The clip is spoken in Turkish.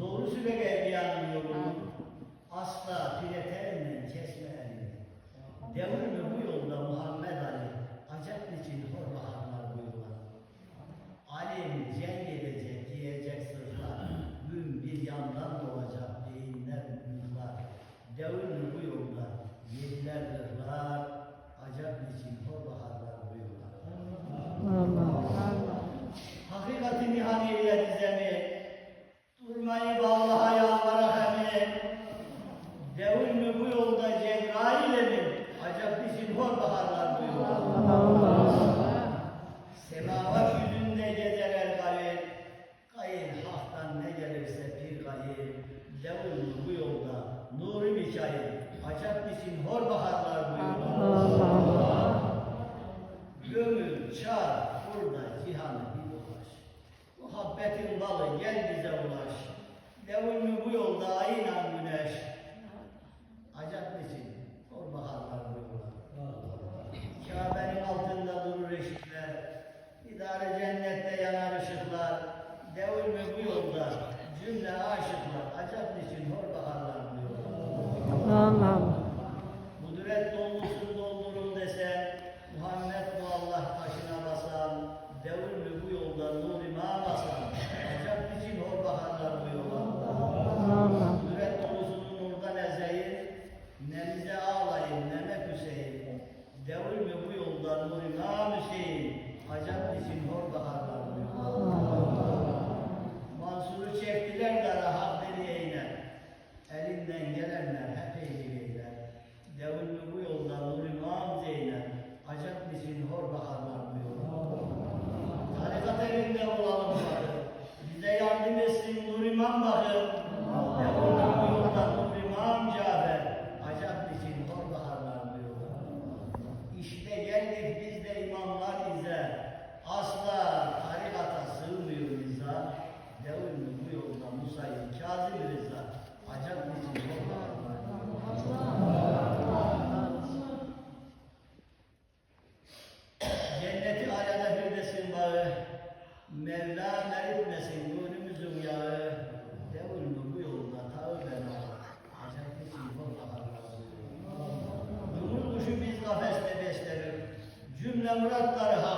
Doğru süre evliyanın yolunu asla pireterinden kesme elini. Devrini bu yolda Muhammed Ali acep için hor baharlar buyurlar. Alim cenk edecek diyecek sırlar. Gün bir yandan doğacak beyinler mülklar. Devrini bu yolda yediler ırlar. Acep için hor baharlar buyurlar. Hakikati nihaniyle dizemi, durmayı vallaha yalvarak emin. Devir mi bu yolda Cebrail emin, acaba bizim hor baharlar buyurlar. Semavat yüzünde gezeler gayet, gayet haktan ne gelirse bir gayet. Mi bu yolda nuri Mikail, acaba bizim hor baharlar buyurlar. Gönül çağır burada cihanı bir ulaş. Muhabbetin balı gel bize ulaş. Devulmu bu yolda aynen güneş. İçin kor baharlar buyurlar. Kabe'nin altında durur eşikler. İdare cennette yanar ışıklar. Devulmu bu yolda cümle aşıklar. Acap için hor baharlar buyurlar. Kudret dolmuşsun doldurun desen, Muhammed bu Allah taşına basan, devir mi bu yolda nur imam basan, acap için hor baharlar bu yola. Kudret dolusunun nurdan ezeyin, ne bize ağlayın ne mek Hüseyin, devir mi bu imam Hüseyin, acap için bu. Mansur'u çektiler de rahat nereyine. Elinden gelenler hep eğilirler. Devullu bu yolda nur imam Zeynep. Acap misin hor baharlar bu yolda. Tarikat elinde olalım. Bize yardım etsin nur imam bakın. Devullu bu yolda nur imam Cafer. Acap misin hor baharlar bu yolda. İşte geldik biz de imamlar ize. Asla tarikata sığmıyor bize. Devullu bu yolda Musa'yı Kazım Rıza. Acap misin hor baharlar bu yolda. Cenneti alada firdesin bağı, Mevla meritmesin gönlümüzün yağı. Devullu bu yolda tağı bela, acayip bir sinfon baharlar. Dumur kuşu biz kafeste beslerik, cümle muratları haktan